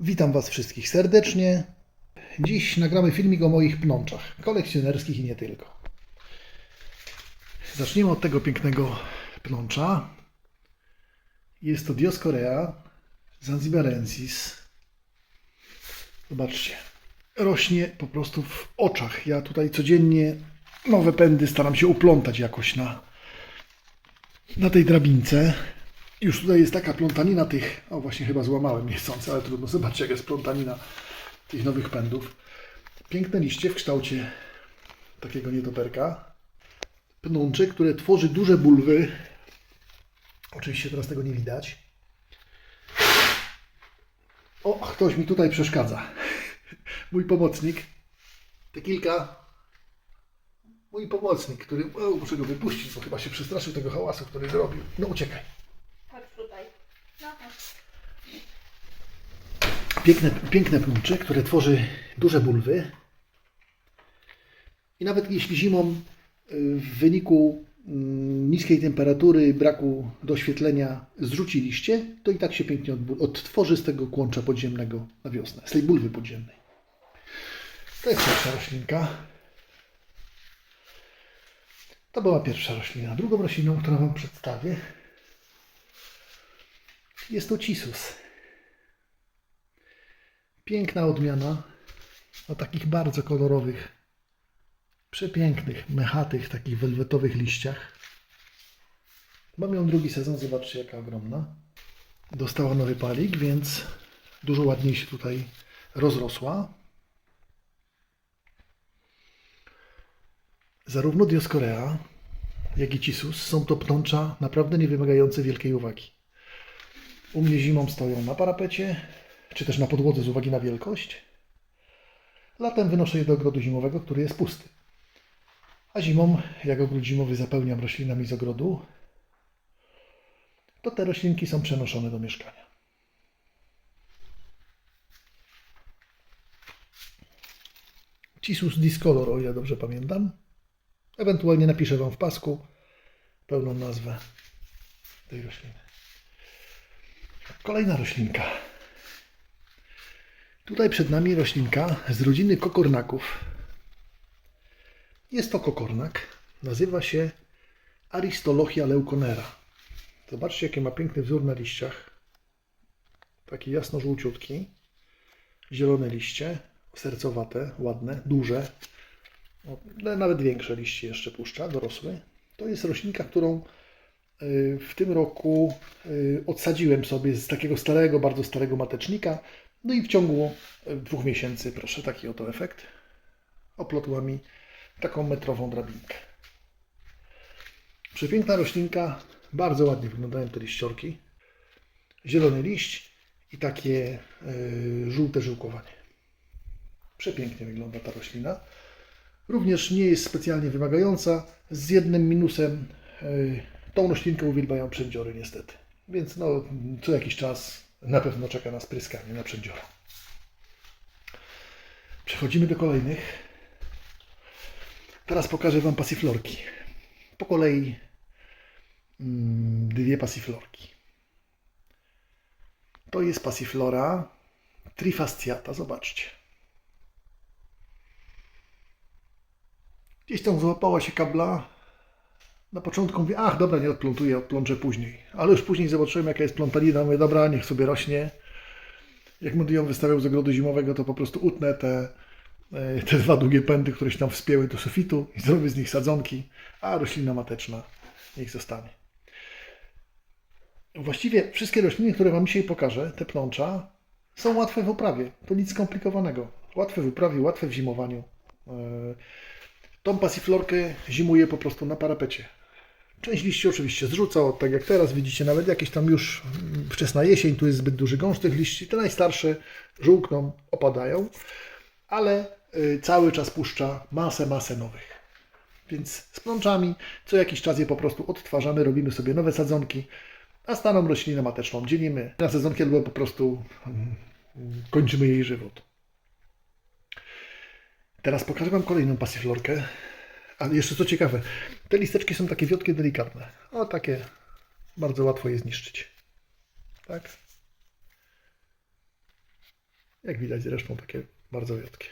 Witam Was wszystkich serdecznie. Dziś nagramy filmik o moich pnączach, kolekcjonerskich i nie tylko. Zacznijmy od tego pięknego pnącza. Jest to Dioscorea zanzibarensis. Zobaczcie, rośnie po prostu w oczach. Ja tutaj codziennie nowe pędy staram się uplątać jakoś na, na tej drabince. Już tutaj jest taka plątanina tych, o właśnie chyba złamałem niechcący, ale trudno, zobaczcie jak jest plątanina tych nowych pędów. Piękne liście w kształcie takiego nietoperka. Pnącze, które tworzy duże bulwy. Oczywiście teraz tego nie widać. O, ktoś mi tutaj przeszkadza. Mój pomocnik. Te kilka. Mój pomocnik, który. O, muszę go wypuścić, bo chyba się przestraszył tego hałasu, który zrobił. No uciekaj. No chodź. Piękne, piękne pnącze, które tworzy duże bulwy. I nawet jeśli zimą y, w wyniku mm, niskiej temperatury, braku doświetlenia zrzuci liście, to i tak się pięknie odtworzy z tego kłącza podziemnego na wiosnę, z tej bulwy podziemnej. To jest pierwsza roślinka. To była pierwsza roślina. Drugą rośliną, którą Wam przedstawię, jest to cisus. Piękna odmiana o takich bardzo kolorowych, przepięknych, mechatych, takich welwetowych liściach. Mam ją drugi sezon, zobaczcie jaka ogromna. Dostała nowy palik, więc dużo ładniej się tutaj rozrosła. Zarówno Dioscorea, jak i Cisus są to pnącza naprawdę nie wymagające wielkiej uwagi. U mnie zimą stoją na parapecie, czy też na podłodze z uwagi na wielkość. Latem wynoszę je do ogrodu zimowego, który jest pusty. A zimą, jak ogród zimowy zapełniam roślinami z ogrodu, to te roślinki są przenoszone do mieszkania. Cisus discolor, o ile dobrze pamiętam. Ewentualnie napiszę Wam w pasku pełną nazwę tej rośliny. Kolejna roślinka. Tutaj przed nami roślinka z rodziny kokornaków. Jest to kokornak. Nazywa się Aristolochia leuconera. Zobaczcie, jaki ma piękny wzór na liściach. Taki jasno-żółciutki. Zielone liście, sercowate, ładne, duże. No, Nawet większe liście jeszcze puszcza, dorosły. To jest roślinka, którą w tym roku y, odsadziłem sobie z takiego starego, bardzo starego matecznika. No i w ciągu y, dwóch miesięcy, proszę, taki oto efekt. Oplotła mi taką metrową drabinkę. Przepiękna roślinka, bardzo ładnie wyglądają te liściorki. Zielony liść i takie y, żółte żyłkowanie. Przepięknie wygląda ta roślina. Również nie jest specjalnie wymagająca, z jednym minusem. Tą roślinkę uwielbiają przędziory niestety. Więc no, co jakiś czas na pewno czeka nas pryskanie na przędziora. Przechodzimy do kolejnych. Teraz pokażę Wam pasiflorki. Po kolei mm, dwie pasiflorki. To jest pasiflora trifasciata, zobaczcie. Gdzieś tam złapała się kabla. Na początku mówię, ach dobra, nie odplątuję, odplączę później. Ale już później zobaczyłem jaka jest plątanina, mówię, dobra, niech sobie rośnie. Jak będę ją wystawiał z ogrodu zimowego, to po prostu utnę te, e, te dwa długie pędy, które się tam wspięły do sufitu i zrobię z nich sadzonki, a roślina mateczna niech zostanie. Właściwie wszystkie rośliny, które Wam dzisiaj pokażę, te pnącza, są łatwe w uprawie. To nic skomplikowanego. Łatwe w uprawie, łatwe w zimowaniu. E, Tą pasiflorkę zimuje po prostu na parapecie. Część liści oczywiście zrzuca, o, tak jak teraz widzicie, nawet jakieś tam już mm, wczesna jesień, tu jest zbyt duży gąszcz tych liści. Te najstarsze żółkną, opadają, ale y, cały czas puszcza masę, masę nowych. Więc z plączami co jakiś czas je po prostu odtwarzamy, robimy sobie nowe sadzonki, a staną roślinę mateczną dzielimy na sadzonki albo po prostu mm, kończymy jej żywot. Teraz pokażę Wam kolejną pasiflorkę. A jeszcze co ciekawe, te listeczki są takie wiotkie, delikatne. O, takie bardzo łatwo je zniszczyć. Tak? Jak widać zresztą takie bardzo wiotkie.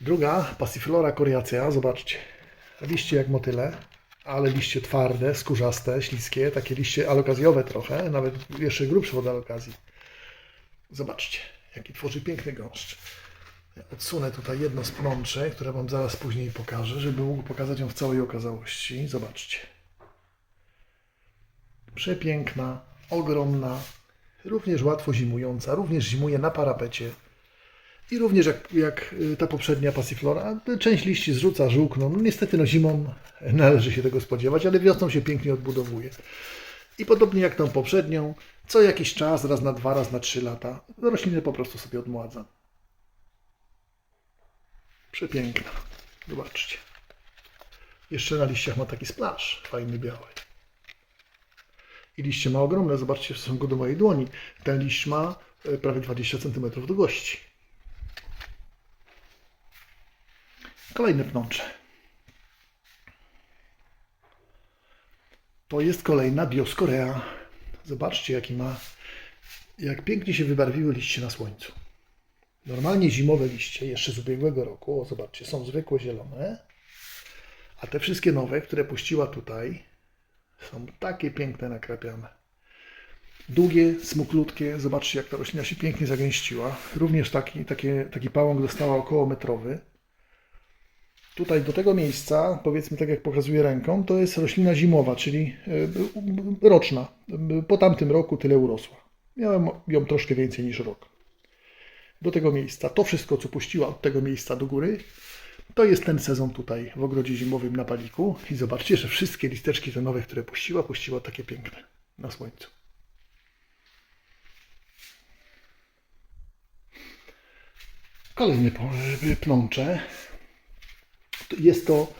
Druga, Passiflora coriacea, zobaczcie. Liście jak motyle, ale liście twarde, skórzaste, śliskie, takie liście alokazjowe trochę, nawet jeszcze grubsze od alokazji. Zobaczcie, jaki tworzy piękny gąszcz. Odsunę tutaj jedno z plączy, które Wam zaraz później pokażę, żeby mógł pokazać ją w całej okazałości. Zobaczcie. Przepiękna, ogromna, również łatwo zimująca, również zimuje na parapecie. I również jak, jak y, ta poprzednia pasiflora, część liści zrzuca, żółkną. No, niestety no, zimą należy się tego spodziewać, ale wiosną się pięknie odbudowuje. I podobnie jak tą poprzednią, co jakiś czas, raz na dwa, raz na trzy lata, rośliny po prostu sobie odmładza. Przepiękna. Zobaczcie. Jeszcze na liściach ma taki splash, fajny biały. I liście ma ogromne, zobaczcie w stosunku do mojej dłoni. Ten liść ma e, prawie 20 cm długości. Kolejne pnącze. To jest kolejna Dioskorea. Zobaczcie, jaki ma, jak pięknie się wybarwiły liście na słońcu. Normalnie zimowe liście, jeszcze z ubiegłego roku, o zobaczcie, są zwykłe zielone, a te wszystkie nowe, które puściła tutaj, są takie piękne nakrapiane. Długie, smuklutkie, zobaczcie jak ta roślina się pięknie zagęściła. Również taki, takie, taki pałąk dostała około metrowy. Tutaj do tego miejsca, powiedzmy tak jak pokazuję ręką, to jest roślina zimowa, czyli y, roczna. Po tamtym roku tyle urosła. Miałem ją troszkę więcej niż rok. Do tego miejsca. To wszystko, co puściła od tego miejsca do góry, to jest ten sezon tutaj w ogrodzie zimowym na paliku. I zobaczcie, że wszystkie listeczki te nowe, które puściła, puściła takie piękne na słońcu. Kolejny po- pnącze. Jest to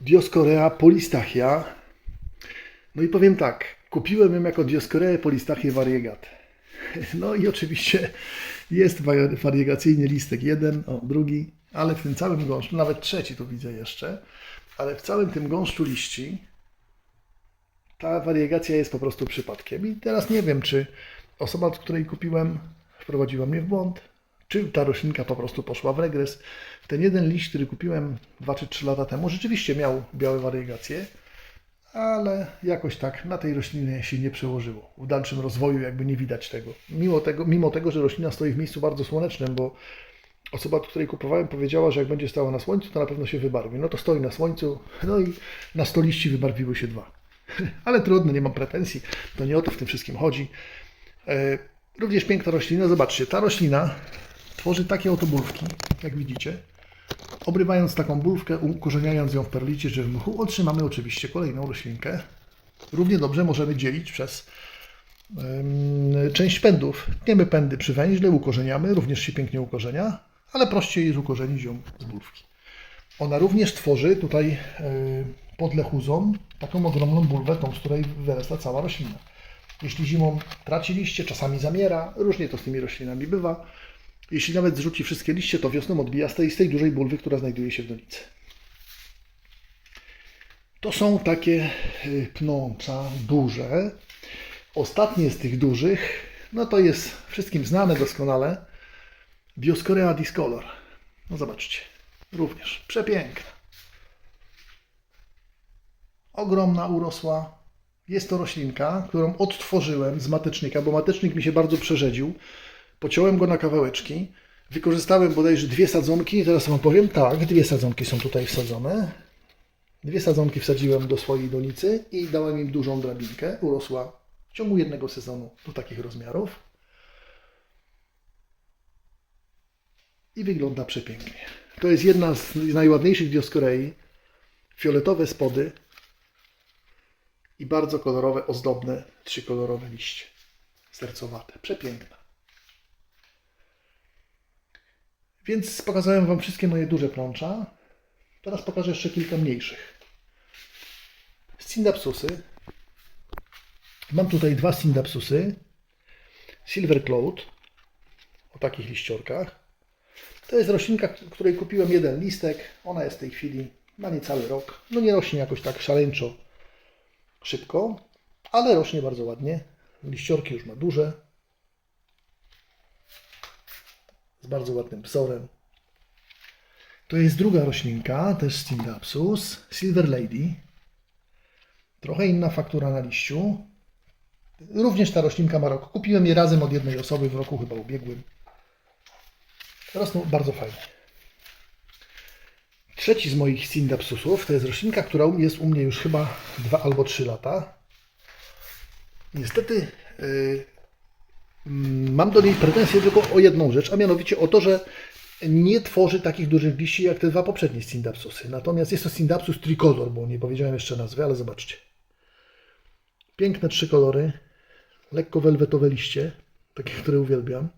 Dioskorea polistachia. No i powiem tak, kupiłem ją jako Dioskoreę polistachie variegat. No i oczywiście jest wa- wariegacyjny listek jeden, o, drugi, ale w tym całym gąszczu, nawet trzeci tu widzę jeszcze, ale w całym tym gąszczu liści ta wariegacja jest po prostu przypadkiem. I teraz nie wiem, czy osoba, od której kupiłem, wprowadziła mnie w błąd, czy ta roślinka po prostu poszła w regres. Ten jeden liść, który kupiłem 2 czy 3 lata temu, rzeczywiście miał białe wariegacje, ale jakoś tak na tej roślinie się nie przełożyło. W dalszym rozwoju jakby nie widać tego. Mimo tego, mimo tego że roślina stoi w miejscu bardzo słonecznym, bo osoba, której kupowałem, powiedziała, że jak będzie stała na słońcu, to na pewno się wybarwi. No to stoi na słońcu, no i na 100 liści wybarwiły się dwa. Ale trudno, nie mam pretensji, to nie o to w tym wszystkim chodzi. E, Również piękna roślina, zobaczcie, ta roślina tworzy takie oto jak widzicie. Obrywając taką bulwkę, ukorzeniając ją w perlicie czy w mchu, otrzymamy oczywiście kolejną roślinkę. Równie dobrze możemy dzielić przez część pędów. Tniemy pędy przy węźle, ukorzeniamy, również się pięknie ukorzenia, ale prościej jest ukorzenić ją z bulwki. Ona również tworzy tutaj y, pod lechuzą taką ogromną bulwę, tą, z której wyrasta cała roślina. Jeśli zimą traci liście, czasami zamiera, różnie to z tymi roślinami bywa. Jeśli nawet zrzuci wszystkie liście, to wiosną odbija z tej, z tej dużej bulwy, która znajduje się w donicy. To są takie y, pnącza duże. Ostatnie z tych dużych, no to jest wszystkim znane doskonale, Dioskorea discolor. No zobaczcie, również przepiękna. Ogromna urosła. Jest to roślinka, którą odtworzyłem z matecznika, bo matecznik mi się bardzo przerzedził. Pociąłem go na kawałeczki. Wykorzystałem bodajże dwie sadzonki. Teraz Wam powiem, tak, dwie sadzonki są tutaj wsadzone. Dwie sadzonki wsadziłem do swojej donicy i dałem im dużą drabinkę. Urosła w ciągu jednego sezonu do takich rozmiarów. I wygląda przepięknie. To jest jedna z najładniejszych dioskorei. Fioletowe spody i bardzo kolorowe, ozdobne, trzykolorowe liście. Sercowate. Przepiękna. Więc pokazałem Wam wszystkie moje duże plącza. Teraz pokażę jeszcze kilka mniejszych. Scindapsusy. Mam tutaj dwa Scindapsusy. Silver Cloud. O takich liściorkach. To jest roślinka, której kupiłem jeden listek. Ona jest w tej chwili, ma niecały rok. No nie rośnie jakoś tak szaleńczo szybko, ale rośnie bardzo ładnie. Liściorki już ma duże. Z bardzo ładnym wzorem. To jest druga roślinka, też z Tindapsus, Silver Lady. Trochę inna faktura na liściu. Również ta roślinka ma rok. Kupiłem je razem od jednej osoby w roku chyba ubiegłym. Rosną bardzo fajnie. Trzeci z moich Sindapsusów to jest roślinka, która jest u mnie już chyba 2 albo 3 lata. Niestety yy, mam do niej pretensje tylko o jedną rzecz, a mianowicie o to, że nie tworzy takich dużych liści jak te dwa poprzednie Sindapsusy. Natomiast jest to Sindapsus tricolor, bo nie powiedziałem jeszcze nazwy, ale zobaczcie. Piękne trzy kolory, lekko welwetowe liście, takie, które uwielbiam.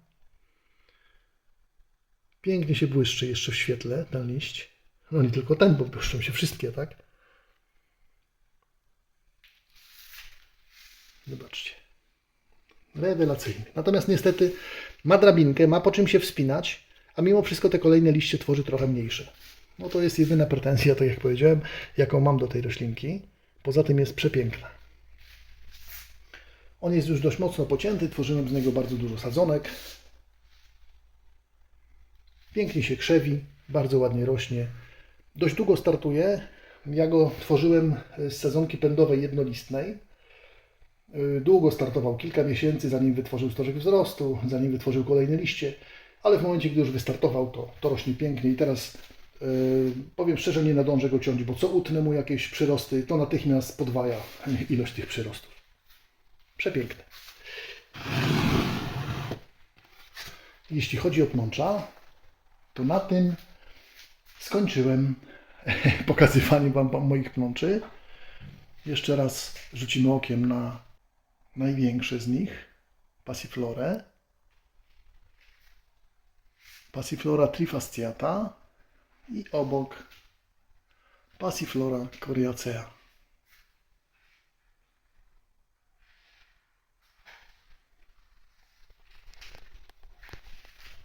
Pięknie się błyszczy jeszcze w świetle ten liść. No nie tylko ten, bo błyszczą się wszystkie, tak? Zobaczcie. Rewelacyjny. Natomiast niestety ma drabinkę, ma po czym się wspinać, a mimo wszystko te kolejne liście tworzy trochę mniejsze. No to jest jedyna pretensja, tak jak powiedziałem, jaką mam do tej roślinki. Poza tym jest przepiękna. On jest już dość mocno pocięty, tworzyłem z niego bardzo dużo sadzonek. Pięknie się krzewi, bardzo ładnie rośnie. Dość długo startuje. Ja go tworzyłem z sezonki pędowej jednolistnej. Y, Długo startował, kilka miesięcy, zanim wytworzył stożek wzrostu, zanim wytworzył kolejne liście, ale w momencie, gdy już wystartował, to, to rośnie pięknie i teraz y, powiem szczerze, nie nadążę go ciąć, bo co utnę mu jakieś przyrosty, to natychmiast podwaja ilość tych przyrostów. Przepiękne. Jeśli chodzi o pnącza, to na tym skończyłem pokazywanie Wam moich pnączy. Jeszcze raz rzucimy okiem na największe z nich, Passiflorę. Passiflora trifasciata i obok Passiflora coriacea.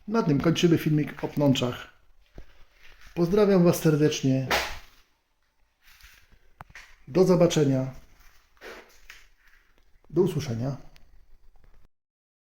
Na tym kończymy filmik o pnączach. Pozdrawiam Was serdecznie. Do zobaczenia. Do usłyszenia.